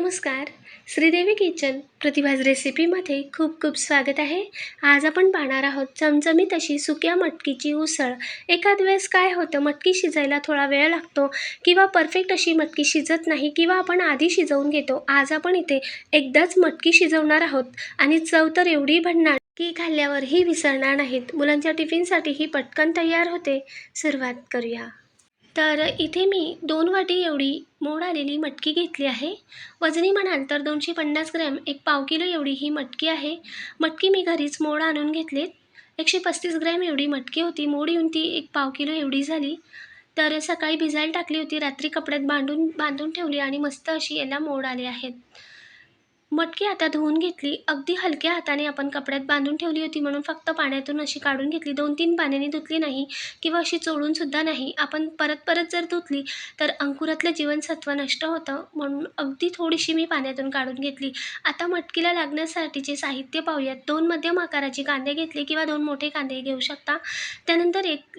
नमस्कार. श्रीदेवी किचन प्रतिभाज रेसिपीमध्ये खूप खूप स्वागत आहे. आज आपण पाहणार आहोत चमचमीत अशी सुक्या मटकीची उसळ. एखाद वेळेस काय होतं मटकी शिजायला थोडा वेळ लागतो किंवा परफेक्ट अशी मटकी शिजत नाही किंवा आपण आधी शिजवून घेतो. आज आपण इथे एकदाच मटकी शिजवणार आहोत आणि चव तर एवढी बनणार की खाल्ल्यावरही विसरणार नाहीत. मुलांच्या टिफिनसाठी ही पटकन तयार होते. सुरुवात करूया. तर इथे मी दोन वाटी एवढी मोड आलेली मटकी घेतली आहे. वजनी म्हणाल तर दोनशे पन्नास ग्रॅम एक पाव किलो एवढी ही मटकी आहे. मटकी मी घरीच मोड आणून घेतलेत. एकशे पस्तीस ग्रॅम एवढी मटकी होती. मोड येऊन ती एक पाव किलो एवढी झाली. तर सकाळी भिजायला टाकली होती. रात्री कपड्यात बांधून बांधून ठेवली आणि मस्त अशी याला मोड आले आहेत. मटकी आता धुवून घेतली. अगदी हलक्या हाताने आपण कपड्यात बांधून ठेवली होती म्हणून फक्त पाण्यातून अशी काढून घेतली. दोन तीन पाण्याने धुतली नाही किंवा अशी चोळूनसुद्धा नाही. आपण परत परत जर धुतली तर अंकुरातलं जीवनसत्व नष्ट होतं म्हणून अगदी थोडीशी मी पाण्यातून काढून घेतली. आता मटकीला लागण्यासाठीचे साहित्य पाहूयात. दोन मध्यम आकाराचे कांदे घेतले किंवा दोन मोठे कांदे घेऊ शकता. त्यानंतर एक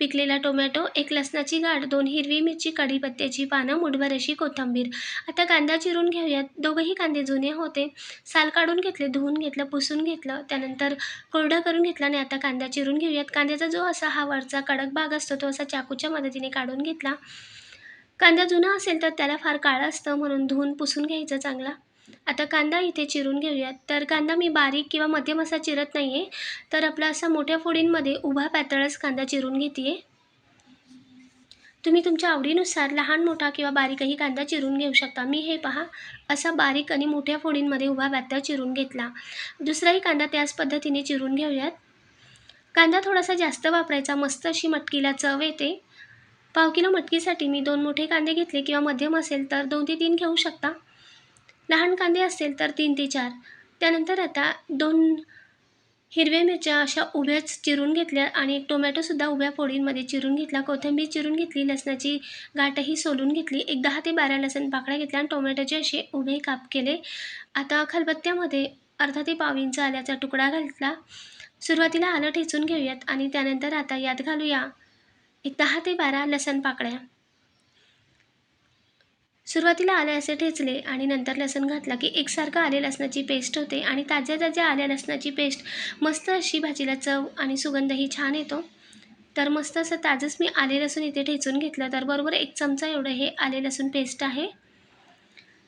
पिकलेला टोमॅटो एक लसणाची गाठ दोन हिरवी मिरची कढीपत्त्याची पानं मुठभर अशी कोथिंबीर. आता कांदा चिरून घेऊयात. दोघंही कांदे जुने होते. साल काढून घेतले धुवून घेतलं पुसून घेतलं त्यानंतर कोरडं करून घेतला आणि आता कांदा चिरून घेऊयात. कांद्याचा जो असा हा वरचा कडक भाग असतो तो असा चाकूच्या मदतीने काढून घेतला. कांदा जुना असेल तर त्याला फार काळं असतं म्हणून धुवून पुसून घ्यायचं चांगला. आता कांदा इथे चिरून घेऊयात. तर कांदा मी बारीक किंवा मध्यम असा चिरत नाही आहे तर आपला असा मोठ्या फोडींमध्ये उभा पातळच कांदा चिरून घेते तुम्ही तुमच्या आवडीनुसार लहान मोठा किंवा बारीकही कांदा चिरून घेऊ शकता. मी हे पहा. असा बारीक आणि मोठ्या फोडींमध्ये उभा पातळ चिरून घेतला. दुसराही कांदा त्याच पद्धतीने चिरून घेऊयात. कांदा थोडासा जास्त वापरायचा. मस्त अशी मटकीला चव येते. पाव किलो मटकीसाठी मी दोन मोठे कांदे घेतले किंवा मध्यम असेल तर दोन ते तीन घेऊ शकता. लहान कांदे असतील तर तीन ते चार. त्यानंतर आता दोन हिरव्या मिरच्या अशा उभ्याच चिरून घेतल्या आणि टोमॅटोसुद्धा उभ्या फोडींमध्ये चिरून घेतला. कोथिंबीर चिरून घेतली लसणाची गाठही सोलून घेतली. एक दहा ते बारा लसण पाकळ्या घेतल्या आणि टोमॅटोचे असे उभे काप केले. आता खलबत्त्यामध्ये अर्धा ते पाव इंच आल्याचा तुकडा घातला. सुरुवातीला आलं ठेचून घेऊयात आणि त्यानंतर आता यात घालूया एक दहा ते बारा लसण पाकळ्या. सुरुवातीला आले असे ठेचले आणि नंतर लसण घातला की एकसारखं आले लसणाची पेस्ट होते आणि ताज्या ताज्या आल्या लसणाची पेस्ट मस्त अशी भाजीला चव आणि सुगंधही छान येतो. तर मस्त असं ताजंच मी आले लसूण इथे ठेचून घेतलं. तर बरोबर एक चमचा एवढं हे आले लसूण पेस्ट आहे.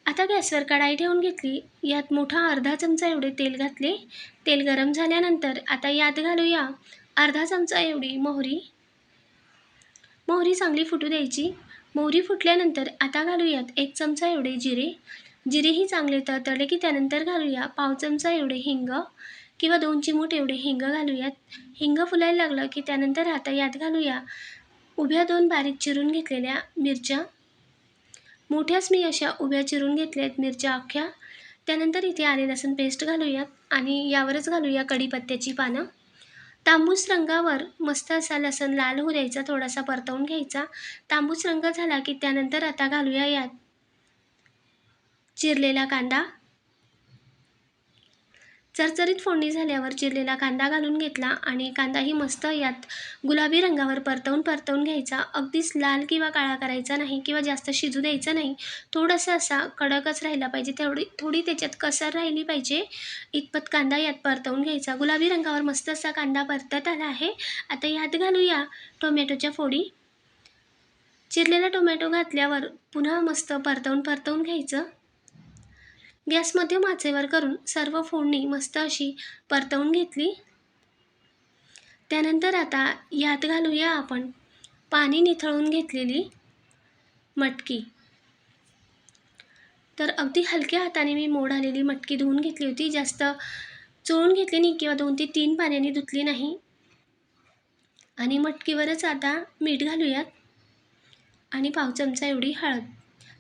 आता गॅसवर कढाई ठेवून घेतली. यात मोठा अर्धा चमचा एवढे तेल घातले. तेल गरम झाल्यानंतर आता यात घालूया अर्धा चमचा एवढी मोहरी. मोहरी चांगली फुटू द्यायची. मोहरी फुटल्यानंतर आता घालूयात एक चमचा एवढे जिरे. जिरेही चांगले तळतळले की त्यानंतर घालूया पाव चमचा एवढे हिंग किंवा दोन चिमूट एवढे हिंग घालूयात. हिंग फुलायला लागलं की त्यानंतर आता यात घालूया. उभ्या दोन बारीक चिरून घेतलेल्या मिरच्या. मोठ्याच मी अशा उभ्या चिरून घेतल्या आहेत मिरच्या अख्ख्या. त्यानंतर इथे आले लसूण पेस्ट घालूयात आणि यावरच घालूया कढीपत्त्याची पानं. तांबूस रंगावर मस्त असा लसण लाल होऊ द्यायचा थोडासा परतवून घ्यायचा. तांबूस रंग झाला की त्यानंतर आता घालूया यात चिरलेला कांदा. चरचरीत फोडणी झाल्यावर चिरलेला कांदा घालून घेतला आणि कांदाही मस्त यात गुलाबी रंगावर परतवून परतवून घ्यायचा. अगदीच लाल किंवा काळा करायचा नाही किंवा जास्त शिजू द्यायचा नाही. थोडासा असा कडकच राहिला पाहिजे. तेवढी थोडी त्याच्यात कसर राहिली पाहिजे. इतपत कांदा यात परतवून घ्यायचा. गुलाबी रंगावर मस्त असा कांदा परतत आला आहे. आता यात घालूया टोमॅटोच्या फोडी. चिरलेला टोमॅटो घातल्यावर पुन्हा मस्त परतवून परतवून घ्यायचं. गॅसमध्ये माचेवर करून सर्व फोडणी मस्त अशी परतवून घेतली. त्यानंतर आता यात घालूया आपण पाणी निथळून घेतलेली मटकी. तर अगदी हलक्या हाताने मी मोड आलेली मटकी धुवून घेतली होती. जास्त चोळून घेतली नाही किंवा दोन ते तीन पाण्याने धुतली नाही. आणि मटकीवरच आता मीठ घालूयात. आणि पाव चमचा एवढी हळद.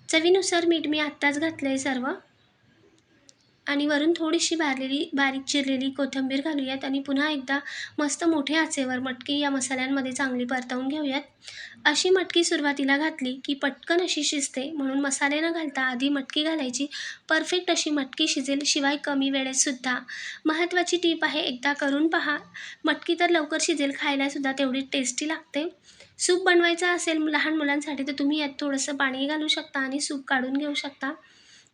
चवीनुसार मीठ मी आत्ताच घातलं आहे सर्व. आणि वरून थोडीशी बारलेली बारीक चिरलेली कोथिंबीर घालूयात आणि पुन्हा एकदा मस्त मोठ्या आचेवर मटकी या मसाल्यांमध्ये चांगली परतवून घेऊयात. अशी मटकी सुरुवातीला घातली की पटकन अशी शिजते म्हणून मसाले न घालता आधी मटकी घालायची. परफेक्ट अशी मटकी शिजेल शिवाय कमी वेळेतसुद्धा महत्त्वाची टीप आहे एकदा करून पहा. मटकी तर लवकर शिजेल खायलासुद्धा तेवढी टेस्टी लागते. सूप बनवायचा असेल लहान मुलांसाठी तर तुम्ही यात थोडंसं पाणी घालू शकता आणि सूप काढून घेऊ शकता.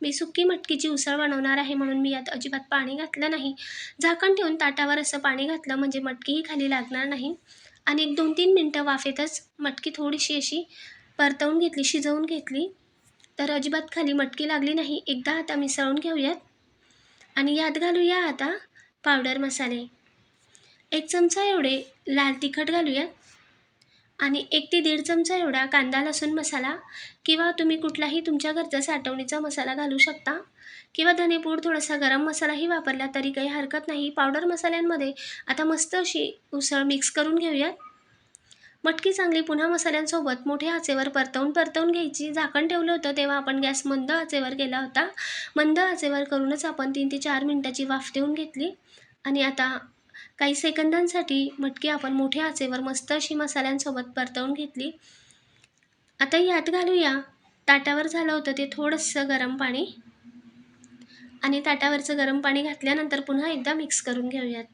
मी सुकी मटकीची उसळ बनवणार आहे म्हणून मी यात अजिबात पाणी घातलं नाही. झाकण ठेवून ताटावर असं पाणी घातलं म्हणजे मटकीही खाली लागणार नाही. आणि एक दोन तीन मिनटं वाफेतच मटकी थोडीशी अशी परतवून घेतली शिजवून घेतली. तर अजिबात खाली मटकी लागली नाही. एकदा आता मिसळून घेऊयात. आणि यात घालूया आता पावडर मसाले. एक चमचा एवढे लाल तिखट घालूयात. आणि एक ते दीड चमचा एवढा कांदा लसूण मसाला किंवा तुम्ही कुठलाही तुमच्या घरचा साठवणीचा मसाला घालू शकता. किंवा धनेपूड थोडासा गरम मसालाही वापरला तरी काही हरकत नाही. पावडर मसाल्यांमध्ये आता मस्त अशी उसळ मिक्स करून घेऊयात. मटकी चांगली पुन्हा मसाल्यांसोबत मोठ्या आचेवर परतवून परतवून घ्यायची. झाकण ठेवलं होतं तेव्हा आपण गॅस मंद आचेवर केला होता. मंद आचेवर करूनच आपण तीन ते चार मिनटाची वाफ देऊन घेतली. आणि आता काही सेकंदांसाठी मटकी आपण मोठ्या आचेवर मस्त अशी मसाल्यांसोबत परतवून घेतली. आता यात घालूया. ताटावर झालं होतं ते थोडंसं गरम पाणी. आणि ताटावरचं गरम पाणी घातल्यानंतर पुन्हा एकदा मिक्स करून घेऊयात.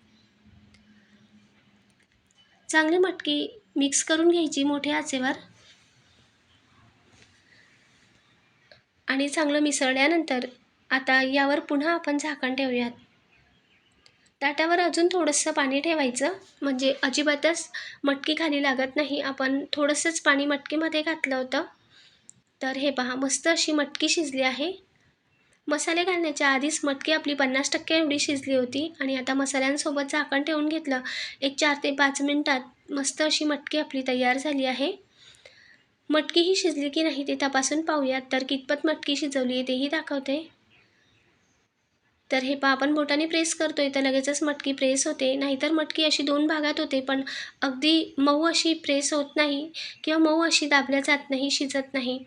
चांगली मटकी मिक्स करून घ्यायची मोठ्या आचेवर. आणि चांगलं मिसळल्यानंतर आता यावर पुन्हा आपण झाकण ठेवूयात. ताटावर अजून थोडंसं पाणी ठेवायचं. म्हणजे अजिबातच मटकी खाली लागत नाही. आपण थोडंसंच पाणी मटकीमध्ये घातलं होतं. तर हे पहा मस्त अशी मटकी शिजली आहे. मसाले घालण्याच्या आधीच मटकी आपली पन्नास टक्के एवढी शिजली होती. आणि आता मसाल्यांसोबत झाकण ठेवून घेतलं. एक चार ते पाच मिनटात मस्त अशी मटकी आपली तयार झाली आहे. मटकी ही शिजली की नाही ते तपासून पाहूयात. तर कितपत मटकी शिजवली आहे तेही दाखवते. तर हे पहा आपण बोटाने प्रेस करतो आहे तर लगेचच मटकी प्रेस होते. नाहीतर मटकी अशी दोन भागात होते पण अगदी मऊ अशी प्रेस होत नाही किंवा मऊ अशी दाबल्या जात नाही शिजत नाही.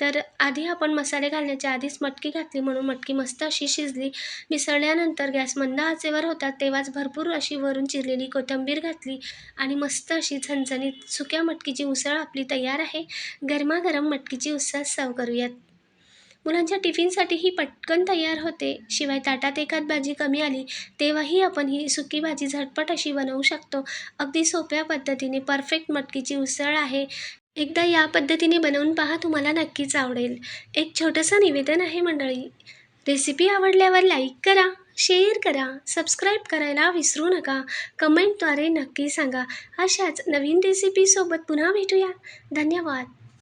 तर आधी आपण मसाले घालण्याच्या आधीच मटकी घातली म्हणून मटकी मस्त अशी शिजली. मिसळल्यानंतर गॅस मंद आचेवर होता तेव्हाच भरपूर अशी वरून चिरलेली कोथिंबीर घातली आणि मस्त अशी झणझणीत सुक्या मटकीची उसळ आपली तयार आहे. गरमागरम मटकीची उसळ सर्व करूयात. मुलांच्या टिफिनसाठी ही पटकन तयार होते. शिवाय ताटात एखाद भाजी कमी आली तेव्हाही आपण ही सुकी भाजी झटपट अशी बनवू शकतो. अगदी सोप्या पद्धतीने परफेक्ट मटकीची उसळ आहे. एकदा या पद्धतीने बनवून पहा तुम्हाला नक्कीच आवडेल. एक छोटंसं निवेदन आहे मंडळी. रेसिपी आवडल्यावर लाईक करा शेअर करा सबस्क्राईब करायला विसरू नका. कमेंटद्वारे नक्की सांगा. अशाच नवीन रेसिपीसोबत पुन्हा भेटूया. धन्यवाद.